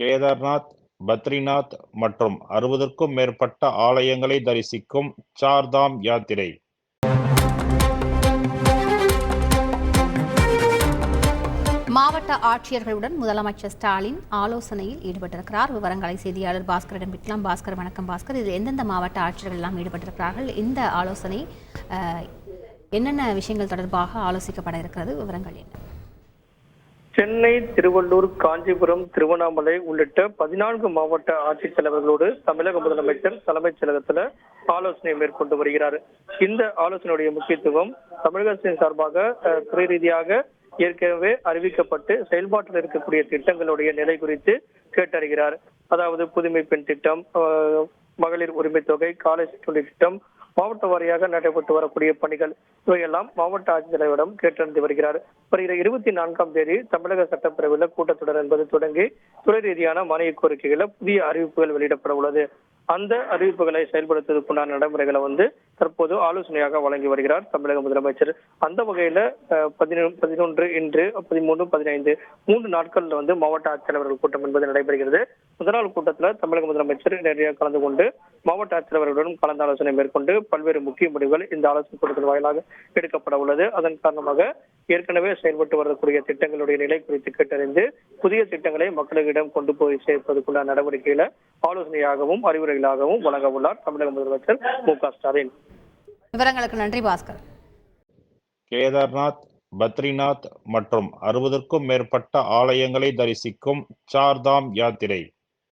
கேதார்நாத் பத்ரிநாத் மற்றும் அறுபதுக்கும் மேற்பட்ட ஆலயங்களை தரிசிக்கும் சார்தாம் யாத்திரை. மாவட்ட ஆட்சியர்களுடன் முதலமைச்சர் ஸ்டாலின் ஆலோசனையில் ஈடுபட்டிருக்கிறார். விவரங்களை செய்தியாளர் பாஸ்கரிடம் விட்டலாம் பாஸ்கர் வணக்கம் பாஸ்கர். இதில் எந்தெந்த மாவட்ட ஆட்சியர்கள் எல்லாம் ஈடுபட்டிருக்கிறார்கள்? இந்த ஆலோசனை என்னென்ன விஷயங்கள் தொடர்பாக ஆலோசிக்கப்பட இருக்கிறது? விவரங்கள் என்ன? சென்னை திருவள்ளூர் காஞ்சிபுரம் திருவண்ணாமலை உள்ளிட்ட பதினான்கு மாவட்ட ஆட்சித்தலைவர்களோடு தமிழக முதலமைச்சர் தலைமைச் செயலகத்துல ஆலோசனை மேற்கொண்டு வருகிறார். இந்த ஆலோசனையுடைய முக்கியத்துவம் தமிழக அரசின் சார்பாக துறை ரீதியாக ஏற்கனவே அறிவிக்கப்பட்டு செயல்பாட்டில் இருக்கக்கூடிய திட்டங்களுடைய நிலை குறித்து கேட்டறிகிறார். அதாவது புதுமை பெண் திட்டம் மகளிர் உரிமை தொகை காலை சிற்றுண்டி திட்டம் மாவட்ட வாரியாக நடைபெற்று வரக்கூடிய பணிகள் இவையெல்லாம் மாவட்ட ஆட்சித்தலைவரிடம் கேட்டறிந்து வருகிறார். வருகிற இருபத்தி நான்காம் தேதி தமிழக சட்டப்பேரவையில் கூட்டத்தொடர் என்பது தொடங்கி துறை ரீதியான மானிய கோரிக்கைகளை புதிய அறிவிப்புகள் வெளியிடப்பட உள்ளது. அந்த அறிவிப்புகளை செயல்படுத்துவதற்குண்டான நடைமுறைகளை வந்து தற்போது ஆலோசனையாக வழங்கி வருகிறார் தமிழக முதலமைச்சர். அந்த வகையில பதினொன்று இன்று பதிமூன்று பதினைந்து மூன்று நாட்கள்ல வந்து மாவட்ட ஆட்சித்தலைவர்கள் கூட்டம் என்பது நடைபெறுகிறது. முதல் நாள் கூட்டத்தில் தமிழக முதலமைச்சர் நேரடியாக கலந்து கொண்டு மாவட்ட ஆட்சித்தலைவர்களுடன் கலந்து ஆலோசனை மேற்கொண்டு பல்வேறு முக்கிய முடிவுகள் இந்த ஆலோசனை கூட்டத்தின் வாயிலாக எடுக்கப்பட உள்ளது. அதன் காரணமாக ஏற்கனவே செயல்பட்டு வரக்கூடிய திட்டங்களுடைய நிலை குறித்து கேட்டறிந்து புதிய திட்டங்களை மக்களிடம் கொண்டு போய் சேர்ப்பதற்குள்ள நடவடிக்கைகளை ஆலோசனையாகவும் அறிவுரைகளாகவும் வழங்க உள்ளார் தமிழக முதலமைச்சர் மு க ஸ்டாலின். விவரங்களுக்கு நன்றி பாஸ்கர். கேதார்நாத் பத்ரிநாத் மற்றும் அறுபதுக்கும் மேற்பட்ட ஆலயங்களை தரிசிக்கும் சார்தாம் யாத்திரை.